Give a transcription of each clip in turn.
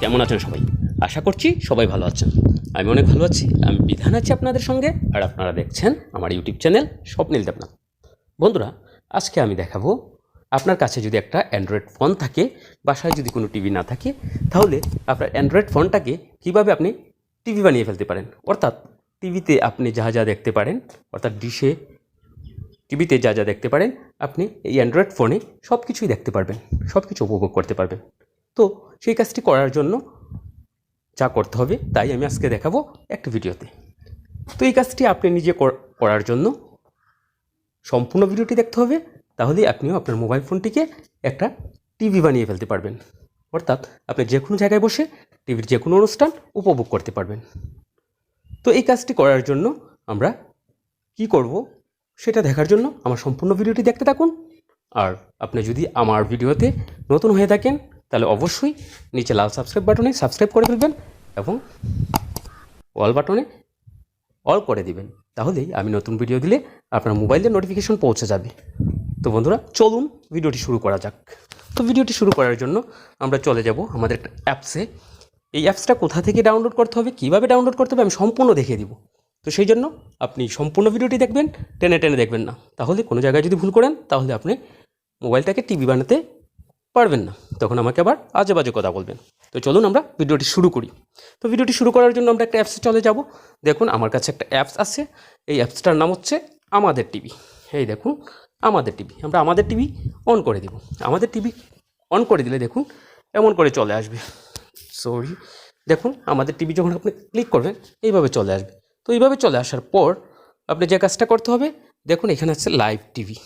কেমন আছেন সবাই? আশা করছি সবাই ভালো আছেন। আমি অনেক ভালো আছি। আমি বিধান আছি আপনাদের সঙ্গে, আর আপনারা দেখছেন আমার ইউটিউব চ্যানেল স্বপ্নিল দেবনাথ। বন্ধুরা, আজকে আমি দেখাবো, আপনার কাছে যদি একটা অ্যান্ড্রয়েড ফোন থাকে, বাসায় যদি কোনো টিভি না থাকে, তাহলে আপনার অ্যান্ড্রয়েড ফোনটাকে কীভাবে আপনি টিভি বানিয়ে ফেলতে পারেন? অর্থাৎ টিভিতে আপনি যা যা দেখতে পারেন, অর্থাৎ ডিশে, টিভিতে যা যা দেখতে পারেন, আপনি এই অ্যান্ড্রয়েড ফোনে সব কিছুই দেখতে পারবেন সব কিছু উপভোগ করতে পারবেন। তো সেই কাজটি করার জন্য যা করতে হবে, তাই আমি আজকে দেখাবো একটা ভিডিওতে। তো এই কাজটি আপনি নিজে কর- করার জন্য সম্পূর্ণ ভিডিওটি দেখতে হবে, তাহলেই আপনিও আপনার মোবাইল ফোনটিকে একটা টিভি বানিয়ে ফেলতে পারবেন। অর্থাৎ আপনি যে কোনো জায়গায় বসে টিভির যে কোনো অনুষ্ঠান উপভোগ করতে পারবেন। তো এই কাজটি করার জন্য আমরা কি করব সেটা দেখার জন্য আমার সম্পূর্ণ ভিডিওটি দেখতে থাকুন। আর আপনি যদি আমার ভিডিওতে নতুন হয়ে থাকেন তাহলে অবশ্যই নিচে লাল সাবস্ক্রাইব বাটনে সাবস্ক্রাইব করে ফেলবেন এবং অল বাটনে অল করে দিবেন। তাহলেই আমি নতুন ভিডিও দিলে আপনার মোবাইলে নোটিফিকেশন পৌঁছে যাবে। তো বন্ধুরা, চলুন ভিডিওটি শুরু করা যাক। তো ভিডিওটি শুরু করার জন্য আমরা চলে যাব আমাদের একটা অ্যাপসে এই অ্যাপসটা কোথা থেকে ডাউনলোড করতে হবে, কীভাবে ডাউনলোড করতে হবে আমি সম্পূর্ণ দেখিয়ে দিব। তো সেই জন্য আপনি সম্পূর্ণ ভিডিওটি দেখবেন, টেনে টেনে দেখবেন না। তাহলে কোনো জায়গায় যদি ভুল করেন, তাহলে আপনি মোবাইলটাকে টিভি বানাতে পারবেন না। তখন আমাকে আবার আজে বাজে কথা বলবেন। তো চলুন আমরা ভিডিওটি শুরু করি। তো ভিডিওটি শুরু করার জন্য আমরা একটা অ্যাপসে চলে যাব। দেখুন, আমার কাছে একটা অ্যাপস আছে। এই অ্যাপসটার নাম হচ্ছে আমাদের টিভি। এই দেখুন, আমাদের টিভি। আমরা আমাদের টিভি অন করে দেব। আমাদের টিভি অন করে দিলে দেখুন, এমন করে চলে আসবে। সরি দেখুন, আমাদের টিভি যখন আপনি ক্লিক করবেন, এইভাবে চলে আসবে। তো এইভাবে চলে আসার পর আপনি যে কাজটা করতে হবে, দেখুন, এখানে আছে লাইভ টিভি।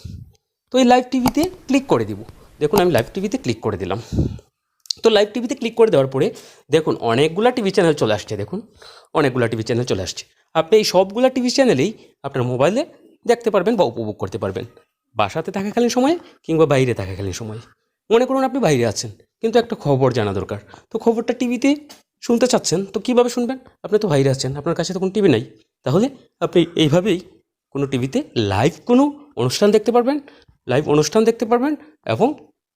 তো এই লাইভ টিভিতে ক্লিক করে দিব। দেখুন, আমি লাইভ টিভিতে ক্লিক করে দিলাম। তো লাইভ টিভিতে ক্লিক করে দেওয়ার পরে, দেখুন, অনেকগুলা টিভি চ্যানেল চলে আসছে, দেখুন। অনেকগুলা টিভি চ্যানেল চলে আসছে। আপনি এই সবগুলা টিভি চ্যানেলেই আপনার মোবাইলে দেখতে পারবেন বা উপভোগ করতে পারবেন। বাসাতে থাকাকালীন সময়ে কিংবা বাইরে থাকাকালীন সময়ে। মনে করুন, আপনি বাইরে আছেন, কিন্তু একটা খবর জানা দরকার। তো খবরটা টিভিতে শুনতে চাচ্ছেন, তো কীভাবে শুনবেন? আপনি তো বাইরে আছেন, আপনার কাছে তো কোনো টিভি নাই। তাহলে আপনি এইভাবেই কোনো টিভিতে লাইভ কোনো অনুষ্ঠান দেখতে পারবেন লাইভ অনুষ্ঠান দেখতে পারবেন এবং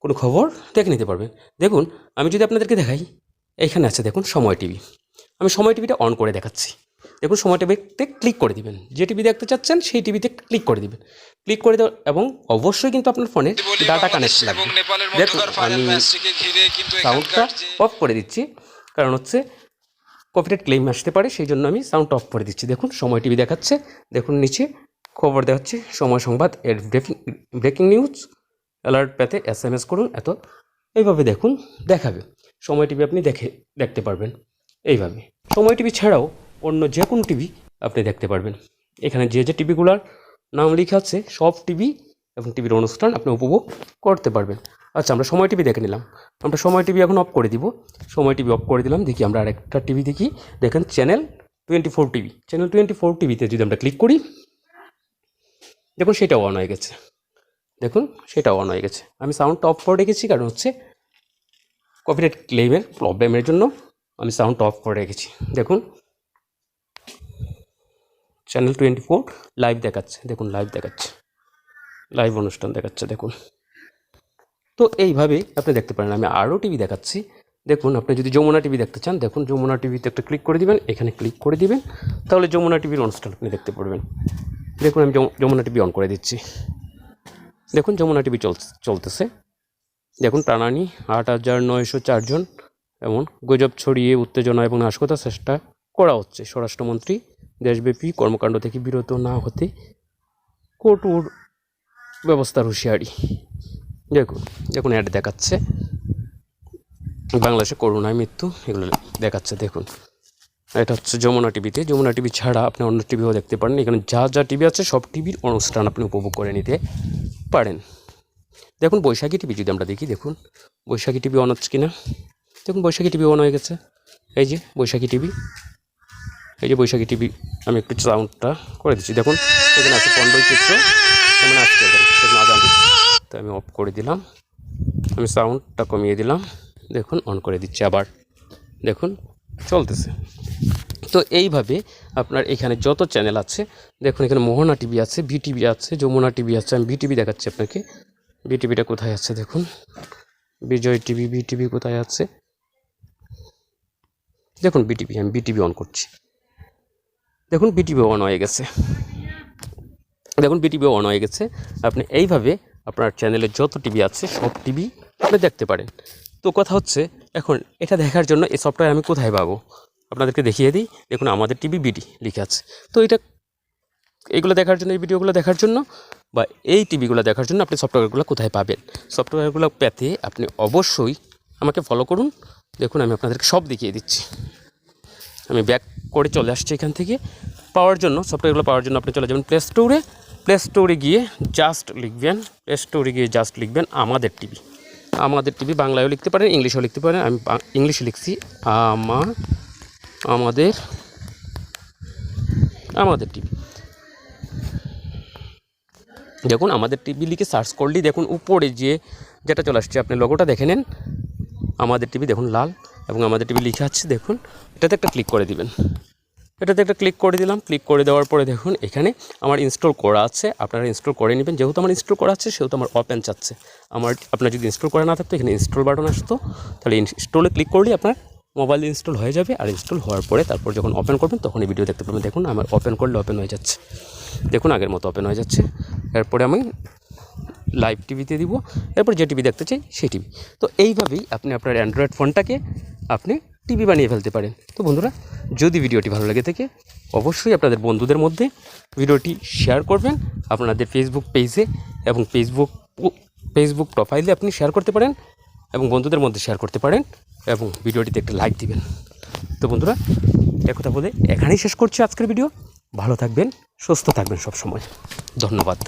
কোনো খবর দেখে নিতে পারবেন। দেখুন আমি যদি আপনাদেরকে দেখাই এইখানে আছে দেখুন সময় টিভি। আমি সময় টিভিটা অন করে দেখাচ্ছি। দেখুন সময় টিভিতে ক্লিক করে দিবেন। যে টিভি দেখতে চাচ্ছেন সেই টিভিতে ক্লিক করে দিবেন। ক্লিক করে দেওয়া এবং অবশ্যই কিন্তু আপনার ফোনে ডাটা কানেক্ট লাগবে। দেখুন আমি সাউন্ডটা অফ করে দিচ্ছি। কারণ হচ্ছে কপিরাইট ক্লেম আসতে পারে সেই জন্য আমি সাউন্ড অফ করে দিচ্ছি। দেখুন সময় টিভি দেখাচ্ছে। দেখুন নিচে খবর দেখাচ্ছে সময় সংবাদ এর ব্রেকিং ব্রেকিং নিউজ অ্যালার্ট পেতে এস এম এস করুন, এত। এইভাবে দেখুন, দেখাবে। সময় টিভি আপনি দেখে, দেখতে পারবেন। এইভাবে। সময় টিভি ছাড়াও অন্য যে কোনো টিভি আপনি দেখতে পারবেন। এখানে যে যে টিভিগুলোর নাম লেখা আছে, সব টিভি এবং টিভির অনুষ্ঠান আপনি উপভোগ করতে পারবেন। আচ্ছা আমরা সময় টিভি দেখে নিলাম। আমরা সময় টিভি এখন অফ করে দিব। সময় টিভি অফ করে দিলাম। দেখি আমরা আরেকটা টিভি দেখি। দেখেন channel twenty four TV. Channel twenty four টিভিতে যদি আমরা ক্লিক করি দেখুন সেটাও অন হয়ে গেছে। দেখুন সেটাও অন হয়ে গেছে। আমি সাউন্ডটা অফ করে রেখেছি, কারণ হচ্ছে কপিরাইট ক্লেমের প্রবলেমের জন্য আমি সাউন্ডটা অফ করে রেখেছি। দেখুন। চ্যানেল টোয়েন্টি ফোর লাইভ দেখাচ্ছে। দেখুন লাইভ দেখাচ্ছে। লাইভ অনুষ্ঠান দেখাচ্ছে, দেখুন। তো এইভাবে আপনি দেখতে পারেন, আমি আরও টিভি দেখাচ্ছি। দেখুন, আপনি যদি যমুনা টিভি দেখতে চান, দেখুন যমুনা টিভিতে একটা ক্লিক করে দিবেন, এখানে ক্লিক করে দিবেন। তাহলে যমুনা টিভির অনুষ্ঠান আপনি দেখতে পারবেন। দেখুন, আমি যমুনা টিভি অন করে দিচ্ছি। দেখুন, যমুনা টিভি চল চলতেছে। দেখুন, টানানি, আট হাজার নয়শো চারজন এমন গুজব ছড়িয়ে উত্তেজনা এবং নাশকতার চেষ্টা করা হচ্ছে। স্বরাষ্ট্রমন্ত্রী, দেশব্যাপী কর্মকাণ্ড থেকে বিরত না হতে কঠোর ব্যবস্থার হুঁশিয়ারি। দেখুন দেখুন অ্যাড দেখাচ্ছে। বাংলাদেশে করোনায় মৃত্যু, এগুলো দেখাচ্ছে, দেখুন। এটা হচ্ছে যমুনা টিভিতে। যমুনা টিভি ছাড়া আপনি অন্য টিভিও দেখতে পারেন। এখানে যা যা টিভি আছে, সব টিভির অনুষ্ঠান আপনি উপভোগ করে নিতে পারেন। দেখুন, বৈশাখী টিভি যদি আমরা দেখি, দেখুন, বৈশাখী টিভি অন হচ্ছে কিনা? দেখুন, বৈশাখী টিভি অন হয়ে গেছে। এই যে, বৈশাখী টিভি। এই যে, বৈশাখী টিভি, আমি একটু সাউন্ডটা করে দিচ্ছি। দেখুন, এখানে আছে পনেরোই চিত্র। তো আমি অফ করে দিলাম। আমি সাউন্ডটা কমিয়ে দিলাম। দেখুন অন করে দিচ্ছি আবার। দেখুন, চলতেছে। তো এইভাবে আপনার এখানে যত চ্যানেল আছে, দেখুন এখানে মোহনা টিভি আছে বি টিভি আছে, যমুনা টিভি আছে, আমি বি টিভি দেখাচ্ছি আপনাকে। বি টিভিটা কোথায় আছে দেখুন? বিজয় টিভি বি টিভি কোথায় আছে? দেখুন বিটিভি আমি বিটিভি অন করছি। দেখুন বিটিভি অন হয়ে গেছে। দেখুন বিটিভি অন হয়ে গেছে। আপনি এইভাবে আপনার চ্যানেলে যত টিভি আছে, সব টিভি আপনি দেখতে পারেন। তো কথা হচ্ছে, এখন এটা দেখার জন্য এই সফটওয়্যার আমি কোথায় পাবো? আপনাদেরকে দেখিয়ে দিই। দেখুন, আমাদের টিভি বিডি লিখে আছে। তো এটা এইগুলো দেখার জন্য, এই ভিডিওগুলো দেখার জন্য বা এই টিভিগুলো দেখার জন্য আপনি সফটওয়্যারগুলো কোথায় পাবেন? সফটওয়্যারগুলো পেতে আপনি অবশ্যই আমাকে ফলো করুন। দেখুন, আমি আপনাদেরকে সব দেখিয়ে দিচ্ছি। আমি ব্যাক করে চলে আসছি এখান থেকে। পাওয়ার জন্য, সফটওয়্যারগুলো পাওয়ার জন্য আপনি চলে যাবেন প্লে স্টোরে প্লে স্টোরে গিয়ে জাস্ট লিখবেন প্লে স্টোরে গিয়ে জাস্ট লিখবেন আমাদের টিভি। আমাদের টিভি বাংলায়ও লিখতে পারেন, ইংলিশেও লিখতে পারেন। আমি ইংলিশে লিখছি আমা আমাদের আমাদের টিভি দেখুন, আমাদের টিভি লিখে সার্চ করলেই দেখুন উপরে যে যেটা চলে আসছে, আপনি লোগোটা দেখে নেন। আমাদের টিভি দেখুন লাল এবং আমাদের টিভি লিখে আছে, দেখুন, এটাতে একটা ক্লিক করে দিবেন। এটাতে একটা ক্লিক করে দিলাম ক্লিক করে দেওয়ার পরে দেখুন, এখানে আমার ইনস্টল করা আছে, আপনারা ইনস্টল করে নেবেন। যেহেতু আমার ইনস্টল করা আছে, সেহেতু আমার ওপেন চাচ্ছে। আমার, আপনার যদি ইনস্টল করা না থাকতো, এখানে ইনস্টল বাটন আসতো, তাহলে ইনস্টলে ক্লিক করলেই আপনার মোবাইল ইনস্টল হয়ে যাবে আর ইনস্টল হওয়ার পরে তারপর যখন ওপেন করবেন, তখন এই ভিডিও দেখতে পাবেন দেখুন, আমার ওপেন করলে ওপেন হয়ে যাচ্ছে। দেখুন, আগের মতো ওপেন হয়ে যাচ্ছে। এরপরে আমি লাইভ টিভিতে দিব। এরপর যে টিভি দেখতে চাই, সেই টিভি তো এইভাবেই আপনি আপনার অ্যান্ড্রয়েড ফোনটাকে আপনি টিভি বানিয়ে ফেলতে পারেন। তো বন্ধুরা, যদি ভিডিওটি ভালো লাগে থাকে, অবশ্যই আপনাদের বন্ধুদের মধ্যে ভিডিওটি শেয়ার করবেন। আপনাদের ফেসবুক পেজে এবং ফেসবুক ফেসবুক প্রোফাইলে আপনি শেয়ার করতে পারেন। এবং বন্ধুদের মধ্যে শেয়ার করতে পারেন এবং ভিডিওটিতে একটা লাইক দিবেন। তো বন্ধুরা একথা বলে এখানেই শেষ করছি আজকের ভিডিও ভালো থাকবেন, সুস্থ থাকবেন সব সময় ধন্যবাদ।